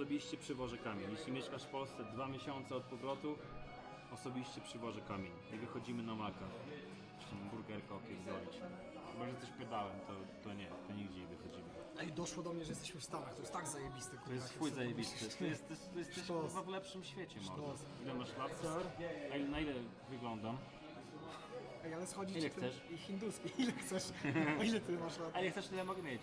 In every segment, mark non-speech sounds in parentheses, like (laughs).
osobiście przywożę kamień. Jeśli mieszkasz w Polsce dwa miesiące od powrotu, osobiście przywożę kamień. I wychodzimy na maka. Jeszcze burgerkę opierdolić. Chyba, że coś pedałem, to, to nie, to nigdzie nie wychodzimy. Ej, doszło do mnie, że jesteśmy w Stanach, to jest tak zajebiste. To jest chuj zajebisty. To jest, to jest, to Sztos. kurwa w lepszym świecie. Sztos. Ile masz lat, sir? A ile, na ile wyglądam? Ej, ale schodzi Ile ci ten- chcesz? Hinduski, (laughs) ile chcesz? A ile ty masz lat? A ile chcesz, tyle mogę mieć.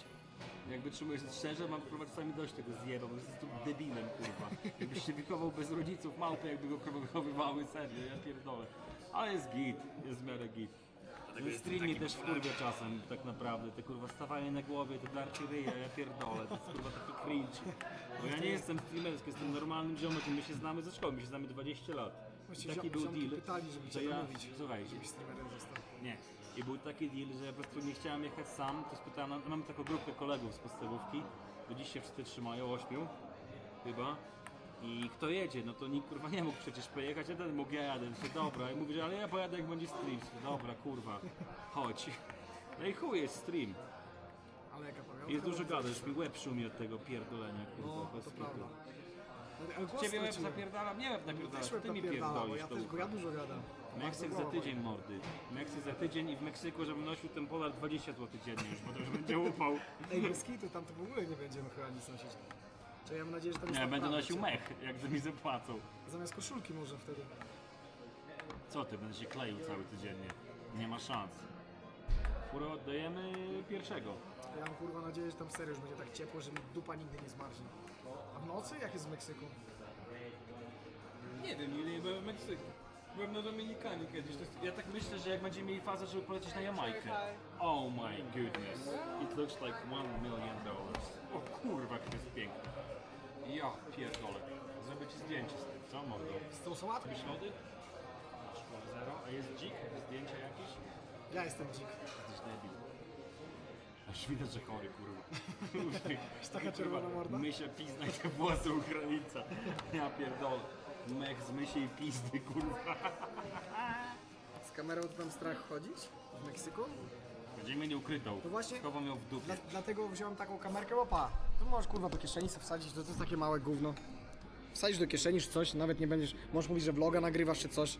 Jakby trzymujesz szczerze, mam kurwa czasami dość tego zjeba, bo jesteś tu debilem, kurwa. Jakbyś się wychował bez rodziców, małpy jakby go kurwa wychowywały, serio, ja pierdolę. Ale jest git, jest w miarę git. Ten stream mnie też wkurwia czasem, tak naprawdę. Te kurwa stawanie na głowie, te darcie ryja, ja pierdolę, to jest kurwa taki cringe. Bo ja nie jestem streamerski, jestem normalnym ziomekiem, my się znamy ze szkoły, my się znamy 20 lat. Właściwie Taki ziom- był ziomki deal, pytali, żeby cię że ja, namówić. słuchaj, Żebyś streamerem został. nie. I był taki deal, że ja po prostu nie chciałem jechać sam, to spytałem, mam taką grupę kolegów z podstawówki, do dziś się wszyscy trzymają, ośmiu chyba. I kto jedzie? No to nikt kurwa nie mógł przecież pojechać, jeden mógł, ja jadę, to dobra. I mówi, że ale ja pojadę jak będzie stream. Mówię, Dobra, kurwa, chodź. No i chuj jest stream. Ale jaka pamiątka. Jest dużo gadasz, zajebista. mi łeb szumi od tego pierdolenia, kurwa, No, bez to kitu. prawda. Ale- Ale głos Ciebie łeb straciłem. zapierdalam? Nie łeb Też ty mi napierdalam, bo pierdolisz ja to też, bo ja dużo gadam. Meksyk za tydzień mordy. Meksyk za tydzień i w Meksyku, żebym nosił ten polar 20 zł dziennie już, bo to już będzie upał. Ej, bez kitu, tam to w ogóle nie będziemy chyba nic nosić. Czy ja mam nadzieję, że tam jest Nie, będę nosił mech, jak mi zapłacą. Zamiast koszulki może wtedy. Co ty, będę się kleił cały tydziennie. Nie ma szans. Furę oddajemy pierwszego. Ja mam kurwa nadzieję, że tam serio już będzie tak ciepło, że mi dupa nigdy nie zmarznie. A w nocy? Jak jest w Meksyku? Nie wiem, ile byłem w Meksyku. Byłem na Dominikanie kiedyś. To jest, ja tak myślę, że jak będziemy mieli fazę, żeby polecieć na Jamajkę. Oh my goodness. It looks like one million dollars. O kurwa, jak to jest piękne. Ja pierdolę. Zrobię ci zdjęcie z tym, co mordo? Z tą sałatką? Robisz lody? Zero. A jest dzik? Zdjęcia jakieś? Ja jestem dzik. Jesteś debil. Aż widać, że chory, kurwa. (laughs) Jest taka czerwona morda? Mysia pizna i te włosy Ukraińca. Ja pierdolę. Mech z mysi i pizdy, kurwa. Z kamerą to tam strach chodzić? W Meksyku? Będziemy mieli ukrytą. To właśnie- Chowam ją w dupie. Dla, dlatego wziąłem taką kamerkę, opa. Tu możesz kurwa do kieszeni sobie wsadzić, to, to jest takie małe gówno. Wsadzisz do kieszeni czy coś, nawet nie będziesz, możesz mówić, że vloga nagrywasz czy coś.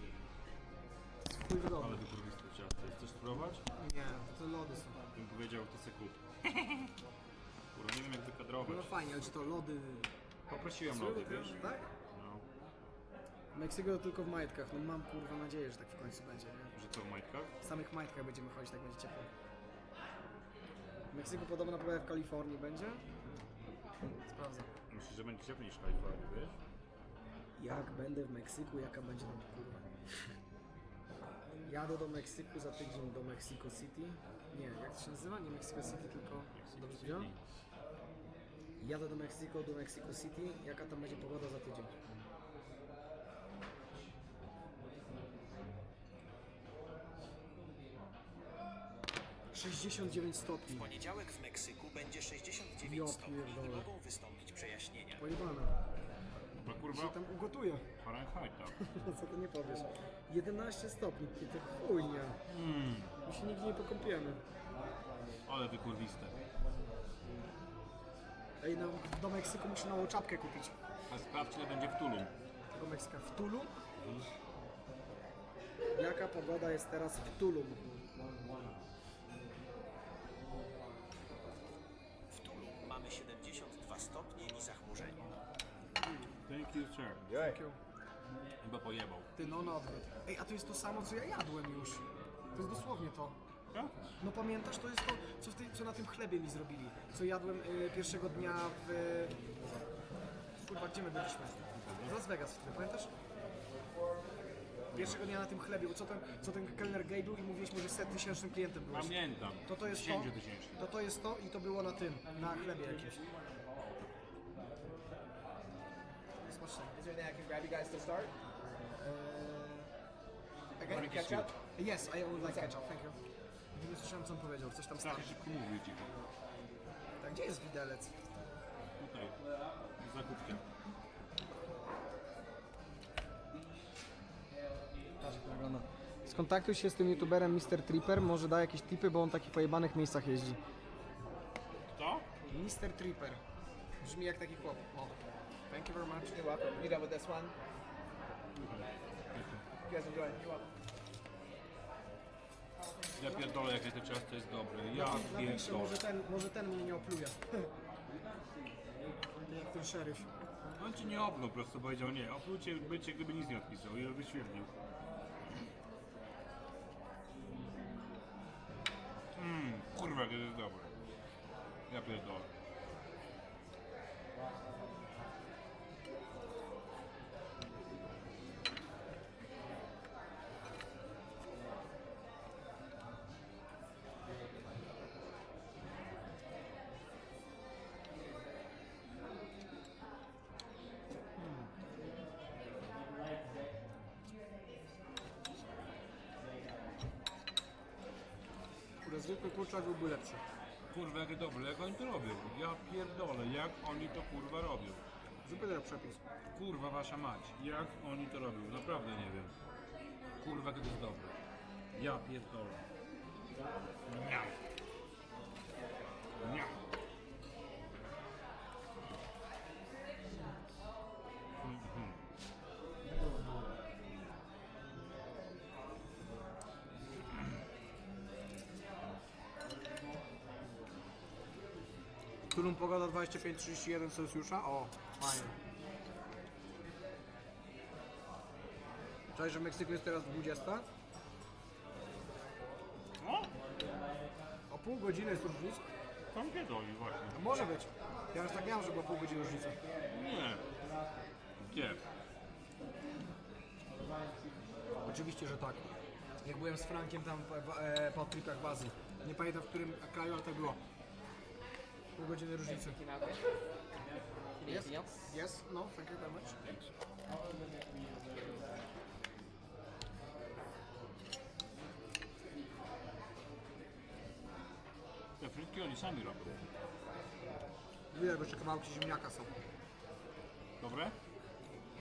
To chuj wygodne. Ale wykurwiste ciasto. Chcesz spróbować? Nie, to lody są. Bym powiedział, to se kup. Kurwa, nie wiem jak wykadrować. No fajnie, ale czy to lody... Poprosiłem lody, wiesz? Tak? To tylko w majtkach, no mam kurwa nadzieję, że tak w końcu będzie, nie? Że co, w majtkach? W samych majtkach będziemy chodzić, tak będzie ciepło. W Meksyku podobno prawie w Kalifornii będzie. Sprawdzę. Myślę, że będzie cieplej niż w Kalifornii, wiesz? Jak będę w Meksyku, jaka będzie tam kurwa. Jadę do Meksyku za tydzień do Mexico City. Nie, jak to się nazywa? Nie Mexico City, tylko... Dobrze? Jadę do Meksyku, do Mexico City. Jaka tam będzie pogoda za tydzień? Sześćdziesiąt stopni. W poniedziałek w Meksyku będzie 69 Ja stopni i pierdolę. mogą wystąpić przejaśnienia. Pojebane. No Się kurwa, tam ugotuje. Fahrenheita. (laughs) Co ty nie powiesz? 11 stopni, ty to chujnia. My się nigdzie nie pokąpiemy. Ale wykurwiste. Ej, no, do Meksyku muszę nową czapkę kupić. A sprawdź ile będzie w Tulum. Do Meksyka w Tulum? Jaka pogoda jest teraz w Tulum? Thank you, sir. Chyba pojebał. Ty, no na odwrót. Ej, a to jest to samo, co ja jadłem już. To jest dosłownie to. Tak? No pamiętasz, to jest to, co, w tej, co na tym chlebie mi zrobili. Co jadłem y, pierwszego dnia w... Kurwa, gdzie my byliśmy? W Las Vegas pamiętasz? Pierwszego dnia na tym chlebie, co ten, co ten kelner gejdu i mówiliśmy, że set tysięcznym klientem byłeś. Pamiętam. To to jest to, 10 tysięczny. to to jest to i to było na tym, na chlebie jakimś. There anything I can grab you guys to start? Again? Any ketchup? Yes, I would like ketchup, thank you. Nie słyszałem co on powiedział, coś tam Strasznie szybko cicho. Tak, gdzie jest widelec? Tutaj. Za kubkiem. Skontaktuj się z tym youtuberem Mr. Tripper, może da jakieś tipy, bo on w takich pojebanych miejscach jeździ. Kto? Mr. Tripper. Brzmi jak taki chłop. O. Thank you very much. You're welcome. You done with this one? You guys enjoy. You're welcome. Ja pierdolę, jakie to ciasto jest dobre. Ja Napiszę, pierdolę. może ten, może ten mnie nie opluje. (laughs) jak ten szeryf. On ci nie opnął, po prostu powiedział nie. Oplucie bycie, gdyby nic nie odpisał i wyświetlił. Mmm, kurwa, to jest dobre. Ja pierdolę. Zwykły kurczak byłby lepszy. Kurwa, jakie dobre, jak oni to robią? Ja pierdolę, jak oni to kurwa robią? Dają przepis. Kurwa wasza mać, jak oni to robią? Naprawdę nie wiem. Kurwa, to jest dobre. Ja pierdolę. Miam. Miam. Którą pogoda 25-31 Celsjusza? O, fajnie. Cześć, że w Meksyku jest teraz 20? O, O pół godziny jest różnica? tam pierdoli właśnie. A może być. Ja już tak miałem, że było pół godziny różnica. Nie. Gdzie? Oczywiście, że tak. Jak byłem z Frankiem tam w- e, po w Azji. Nie pamiętam w którym kraju, ale tak było. Pół godziny różnicy. Yes, yes, no, thank you very much. Te frytki oni sami robią. Widać, bo jeszcze kawałki ziemniaka są. Dobre?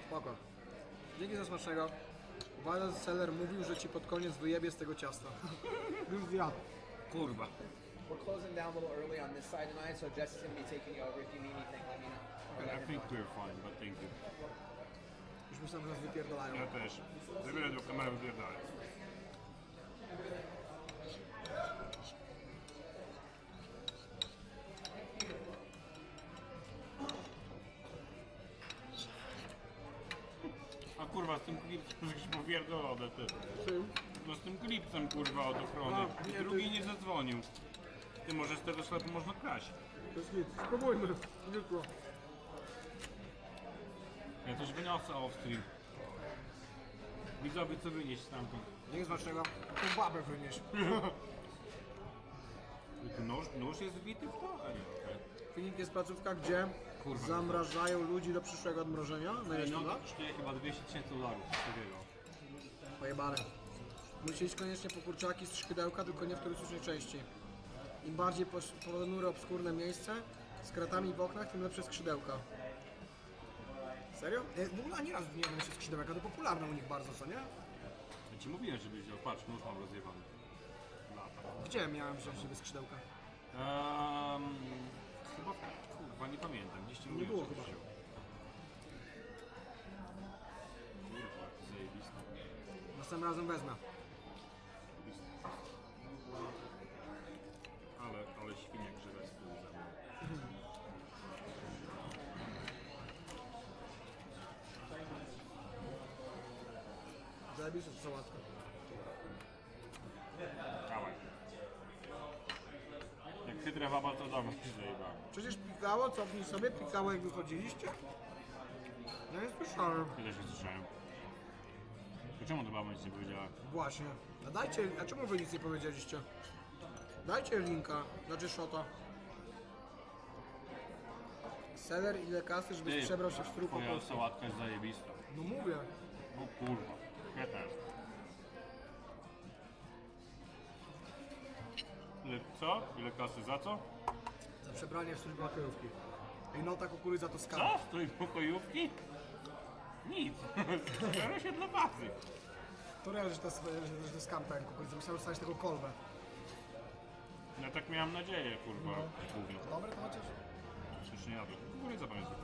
Spoko. Dzięki za smacznego. Walden Seller mówił, że ci pod koniec wyjebie z tego ciasta. Już zjadł. Kurwa. We're closing down a little early on this side tonight, so Jesse's gonna be taking you over. If you need anything, let me know. Let I think know. we're fine, but thank you. Już myślałem, że nas wypierdalają. Ja też. Za wiele do kamery wypierdalać. A kurwa, z tym klipsem żeś popierdolone ty. Czym? No z tym klipsem kurwa od ochrony. A, nie, Drugi ty- nie zadzwonił. Ty może z tego sklepu można kraść. To jest nic. Spróbujmy. Jutro. Ja coś wyniosę Austrii. Widzowie co wynieść stamtąd. Dzięki za smacznego. Tą babę wynieś. (laughs) Nóż, nóż jest wbity w to? A nie, okej. Jest placówka, gdzie Kurwa. zamrażają ludzi do przyszłego odmrożenia. Na ile No lat? kosztuje chyba 200 tysięcy dolarów, takiego. Pojebane. Iść koniecznie po kurczaki z skrzydełka, tylko nie w turystycznej części. Im bardziej ponure, obskurne miejsce, z kratami w oknach, tym lepsze skrzydełka. Serio? Ja w ogóle ani razu nie jadłem się skrzydełka, to popularne u nich bardzo, co nie? Ja ci mówiłem, żebyś wziął, patrz, nóż mam rozjebany. Lata. Gdzie miałem wziąć sobie skrzydełka? Um, chyba, kurwa, nie pamiętam, gdzieś ci mówiłem, było żebyś chyba. wziął. Kurwa. Następnym razem wezmę. Zajebiste to sałatka. Dawaj. Jak hydra baba, to dawaj, zajebałem. Przecież pikało, cofnij sobie, pikało jak wychodziliście? Ja nie słyszałem. Tyle się słyszałem. To czemu to baba nic nie powiedziała? Właśnie. A dajcie, a czemu wy nic nie powiedzieliście? Dajcie linka, znaczy shota. Seller ile kasy, żebyś Ty, przebrał się w po Twoja sałatka jest zajebista. No mówię. O kurwa, ja też. Ile co? Ile kasy za co? Za przebranie w strój bakierówki. I no ta kukurydza to skam. Co? Strój pokojówki? Nic. (laughs) Zbiorę się dla bazy. To real, że to, jest- że to jest skam ten kukurydza. Myślałem, że stać tego kolbę. Ja tak miałem nadzieję, kurwa. Gówno. Dobre to chociaż? Faktycznie jadł. Kukurydza pamiętam.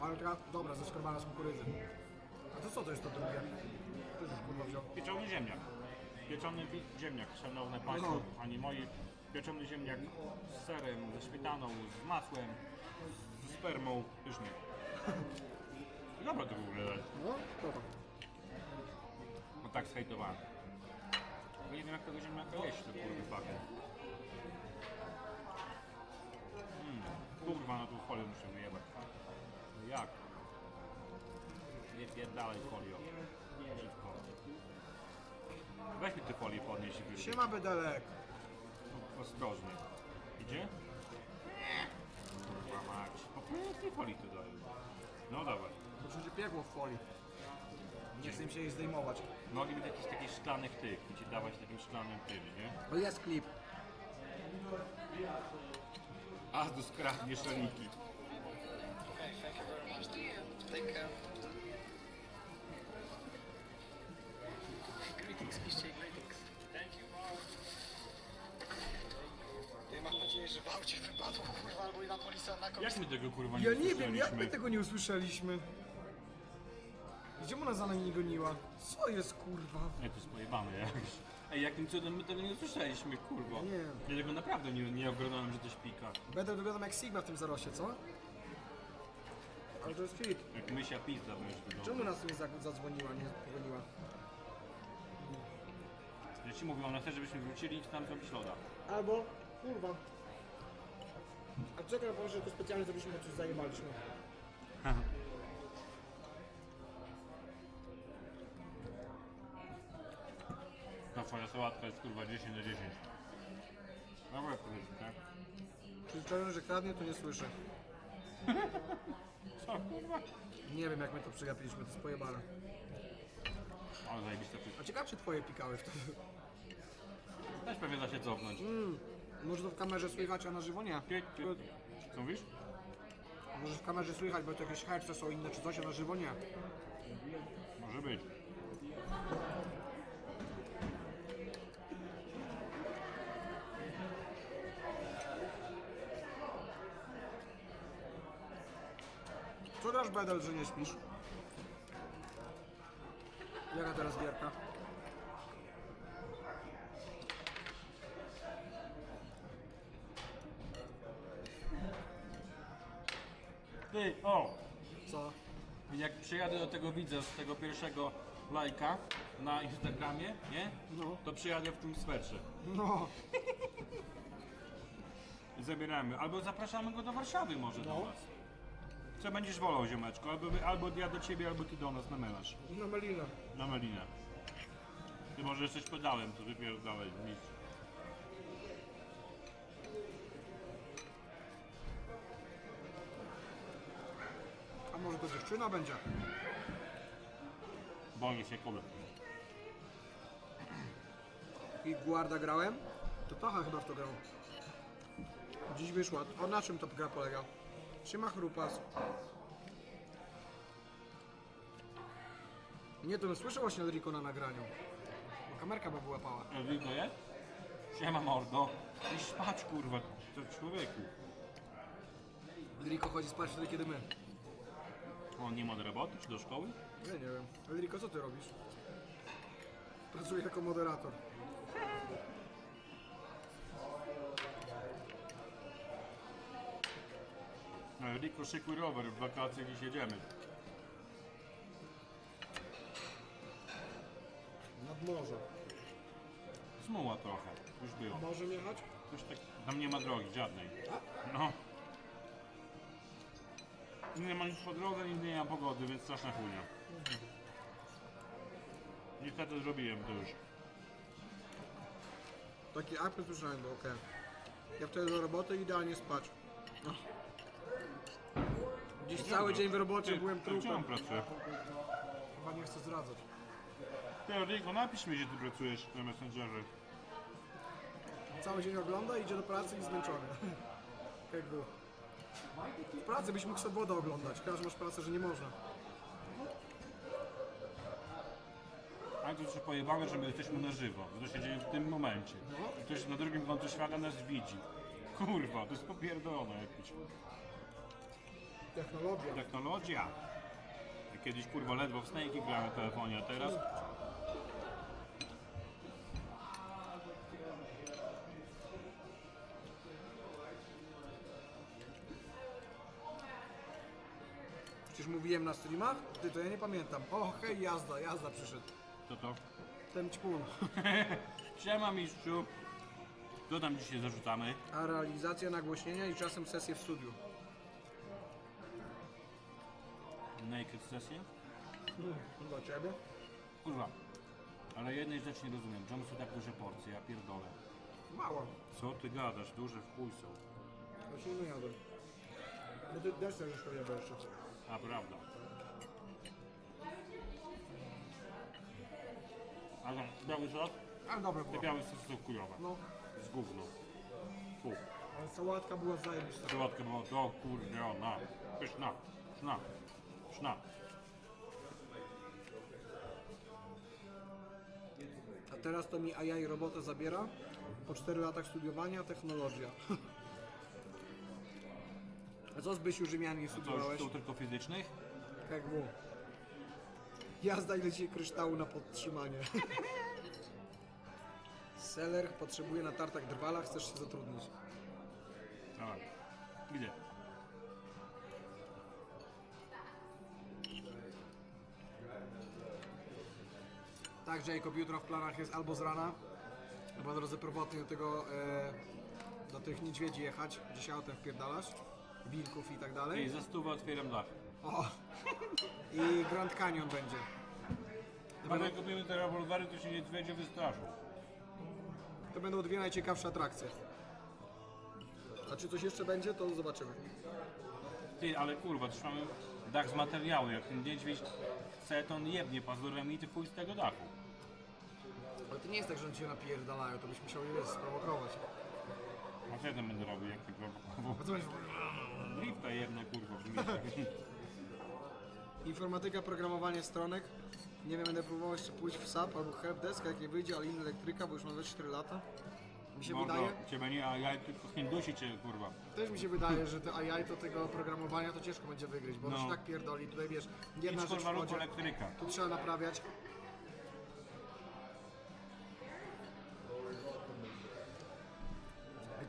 Ale taka dobra, zeskrobana z kukurydzy. A to co to jest to drugie? To już kurwa wziął. Pieczony ziemniak. Pieczony wi- ziemniak, szanowne państwo, No. ani moi. Pieczony ziemniak z serem, ze śmietaną, z masłem, z spermą. Pysznie. (laughs) Dobra to w ogóle. No, dobra. No tak zhejtowałem. Bo nie wiem jak tego ziemniaka jeść, to kurwa pakę. Mm, kurwa, na tą folię muszę wyjebać. No jak? Nie pierdalaj folio. Szybko. Weź mi tę folię podnieść i wyjść. Siema Bedelek. Ostrożnie. Idzie? Kurwa mać. Po prostu tej folii tu daję. No dawaj. To przecież piekło w folii. Nie chcę im się jej zdejmować. Mogli być jakichś takich szklanych tych i ci dawać takim szklanym tym, nie? To jest klip. A tu skradnie szaliki. Okay, thank you very much. Take care. Nadzieję, że w aucie wypadło, kurwa, albo i na policję, na Jak komisję. my tego kurwa nie Ja nie wiem, jak my usłyszeliśmy? tego nie usłyszeliśmy. Gdzie ona za nami nie goniła? Co jest kurwa? Ej, to jest pojebane jakś. Ej, jakim cudem my tego nie usłyszeliśmy, kurwa. Nie. Ja tego naprawdę nie, nie oglądałem, że to śpika. Będę wyglądam jak Sigma w tym zarosie, co? Ale to jest hit. Jak mysia pizza będziesz Czemu wyglądał. nas nie za- zadzwoniła, nie pogoniła? Ja ci mówię, ona chce, żebyśmy wrócili i tam zrobić loda. Albo, kurwa. A czekaj, bo że to specjalnie zrobiliśmy, coś zajebaliśmy. Ta twoja sałatka jest kurwa 10 na 10. Dobra, powiedzmy, tak? Czyli człowiek, że kradnie, to nie słyszy. (laughs) Co, kurwa? Nie wiem, jak my to przegapiliśmy, to jest pojebane. Ale zajebiste. A ciekawe, czy twoje pikały wtedy? Też pewnie da się cofnąć. Może to w kamerze słychać, a na żywo nie. Co mówisz? Może w kamerze słychać, bo to jakieś herce są inne czy coś, a na żywo nie. Może być. Co grasz Bedel, że nie śpisz? Jaka teraz gierka? Ty, o! Co? Jak przyjadę do tego widza z tego pierwszego lajka na Instagramie, nie? No. To przyjadę w tym swetrze. No. (laughs) I zabieramy. Albo zapraszamy go do Warszawy może do No. nas. Co będziesz wolał, ziomeczku? Albo, albo ja do ciebie, albo ty do nas na melarz. Na melinę. Na melinę. Ty może jesteś pedałem, to wypierdalaj nic. To dziewczyna będzie? Boję się kule. I Guarda grałem? To Tacha chyba w to grał. Dziś wyszła. O na czym to gra polega? Siema chrupas. Nie, to bym słyszał właśnie od Rico na nagraniu. Bo kamerka by wyłapała. Wilko jest? Siema mordo. I spać kurwa, to człowieku. Rico chodzi spać wtedy, kiedy my. On nie ma do roboty czy do szkoły? Ja nie wiem. Enrico, co ty robisz? Pracuję jako moderator. No, Riko szykuj rower, w wakacje dziś jedziemy. Nad morze. Smuła trochę, już było. Możemy jechać? Już tak, tam nie ma drogi żadnej. No. Nie ma nic po drodze, nigdy nie ma pogody, więc straszna chujnia. Niestety zrobiłem to już. Taki apel słyszałem, bo okej. Ja wtedy do roboty idealnie spać. No. Dziś cały dzień w robocie byłem trupem. pracuje? Chyba nie chcę zdradzać. Ty, Riko, napisz mi, gdzie ty pracujesz na Messengerze. Cały dzień ogląda, idzie do pracy i zmęczony. (laughs) Jak było. W pracy byś mógł sobie wodę oglądać. Że masz pracę, że nie można. Ale to jest pojebane, że my jesteśmy na żywo, że to się dzieje w tym momencie. No. I ktoś na drugim końcu świata nas widzi. Kurwa, to jest popierdolone jakieś. Technologia. Technologia. Ja Kiedyś kurwa ledwo w Snake'i grałem na telefonie, a teraz... Przecież mówiłem na streamach? Ty, to ja nie pamiętam. O, hej, jazda, jazda przyszedł. Co to? Ten ćpun. (laughs) Siema mistrzu. Co tam dzisiaj zarzucamy? A realizacja nagłośnienia i czasem sesje w studiu. Naked sesję? Dla ciebie? Kurwa. Ale jednej rzeczy nie rozumiem. Czemu są tak duże porcje? Ja pierdolę. Mało. Co ty gadasz? Duże w chuj są. To się nie jadłem. No ty deser już to jadł jeszcze. A prawda. A tam biały sos? Ale dobre Te było. białe sosy są chujowe. No, Z gówno. Fu. ale sałatka była zajebista. Sałatka była to kurwiona. Pyszna. Szna. Szna. A teraz to mi AI robotę zabiera. Po 4 latach studiowania technologia. (laughs) A co Zbysiu Rzymian nie To już studiowałeś? są tylko fizycznych? Jak było? Jazda ile ci kryształu na podtrzymanie. Seller potrzebuje na tartach drwala, chcesz się zatrudnić. Tak. Gdzie? Tak, Jacob, jutro w planach jest albo z rana, albo na drodze do tego, e, do tych niedźwiedzi jechać, gdzie się autem wpierdalasz, wilków i tak Ej, dalej. za stówę otwieram dach. O! I Grand Canyon będzie. Ale jak kupimy te rewolwery, to się niedźwiedzie wystraszą. To będą dwie najciekawsze atrakcje. A czy coś jeszcze będzie, to zobaczymy. Ty, ale kurwa, też mamy dach z materiału. Jak ten niedźwiedź chce, to on jebnie pazurami i ty pójść z tego dachu. Ale to nie jest tak, że oni cię napierdalają, to byś musiał je sprowokować. Ja tam będę robił, jak tylko... A co będziesz... Lifta jedna kurwa w. (laughs) Informatyka, programowanie stronek. Nie wiem, będę próbował jeszcze pójść w SAP albo helpdesk, jak nie wyjdzie, ale inny elektryka, bo już mam 24 lata. Mi się Mordo, wydaje, ciebie nie, a ja tylko hindusi cię kurwa. też mi się wydaje, że te AI to tego programowania to ciężko będzie wygryźć, bo No. no. się tak pierdoli. Tutaj wiesz, jedna Idź rzecz kurwa rób wchodzi, elektryka. tu trzeba naprawiać.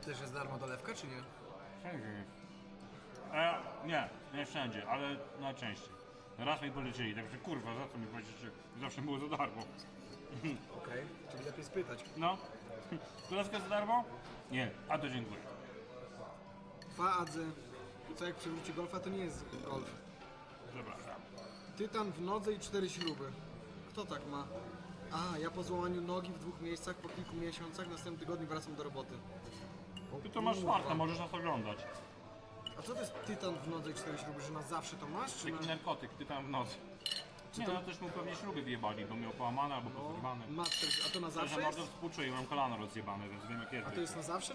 Też jest darmo dolewka, czy nie? Wszędzie jest. E, nie, nie wszędzie, ale najczęściej. Raz mi policzyli, także kurwa, za co mi płacicie? Zawsze było za darmo. (laughs) Okej, czyli lepiej spytać. No. (laughs) Królewska za darmo? Nie, a to dziękuję. Dwa adzy. Co jak przewróci golfa, to nie jest golf. Przepraszam. Tytan w nodze i cztery śruby. Kto tak ma? A, ja po złamaniu nogi w dwóch miejscach po kilku miesiącach, w następnym tygodniu wracam do roboty. Ty to masz farta, możesz nas oglądać. A co to jest tytan w nodze i cztery śruby, że na zawsze to masz, czy na... Taki narkotyk, ty tam w nocy. Nie, no też mu pewnie śruby wyjebali, bo miał połamane albo. Ma cztery, a to na zawsze bardzo jest? współczuję, mam kolano rozjebane, więc wiem jak jest. A to jest na zawsze,